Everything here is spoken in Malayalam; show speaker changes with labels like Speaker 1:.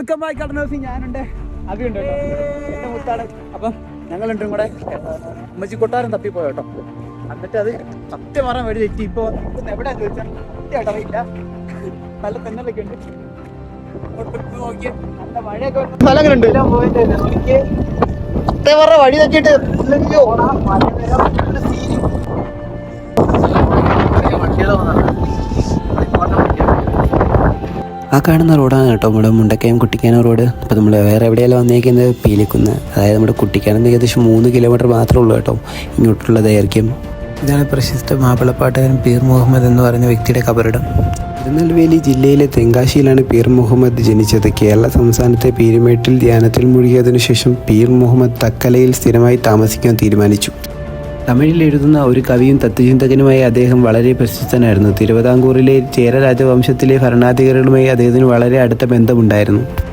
Speaker 1: വെൽക്കം ബാക്ക് കടന്നോസി ഞാനുണ്ട്. അതുണ്ട് കേട്ടോ. എന്റെ മുത്താണ്. അപ്പം ഞങ്ങളുണ്ട് കൂടെ. ഉമ്മച്ചി കൊട്ടാരം പോയ കേട്ടോ? എന്നിട്ട് അത് സത്യം പറയാൻ വേണ്ടി തെറ്റി. ഇപ്പൊ എവിടെ ചോദിച്ചാൽ സത്യമായിട്ട് ഇല്ല നല്ല തെന്നലൊക്കെ ഉണ്ട്. നല്ല മഴയൊക്കെ സ്ഥലങ്ങളുണ്ട്. എനിക്ക് സത്യം പറഞ്ഞ വഴി തെറ്റിയിട്ട്
Speaker 2: ആ കാണുന്ന റോഡാണ് കേട്ടോ നമ്മുടെ മുണ്ടക്കയം കുട്ടിക്കാനം റോഡ്. അപ്പോൾ നമ്മൾ വേറെ എവിടെയല്ല വന്നേക്കുന്നത് പീലിക്കുന്ന്. അതായത് നമ്മുടെ കുട്ടിക്കാനം ഏകദേശം മൂന്ന് കിലോമീറ്റർ മാത്രമേ ഉള്ളൂ കേട്ടോ ഇങ്ങോട്ടുള്ള ദൈർഘ്യം. ഇതാണ് പ്രശസ്ത മാപ്പിളപ്പാട്ടുകാരൻ പീർ മുഹമ്മദ് എന്ന് പറയുന്ന വ്യക്തിയുടെ കബറിടം. തിരുനെൽവേലി ജില്ലയിലെ തെങ്കാശിയിലാണ് പീർ മുഹമ്മദ് ജനിച്ചത്. കേരള സംസ്ഥാനത്തെ പീരുമേട്ടിൽ ധ്യാനത്തിൽ മുഴുകിയതിനു ശേഷം പീർ മുഹമ്മദ് തക്കലയിൽ സ്ഥിരമായി താമസിക്കാൻ തീരുമാനിച്ചു. തമിഴിൽ എഴുതുന്ന ഒരു കവിയും തത്വചിന്തകനുമായി അദ്ദേഹം വളരെ പ്രശസ്തനായിരുന്നു. തിരുവിതാംകൂറിലെ ചേര രാജവംശത്തിലെ ഭരണാധികാരികളുമായി അദ്ദേഹത്തിന് വളരെ അടുത്ത ബന്ധമുണ്ടായിരുന്നു.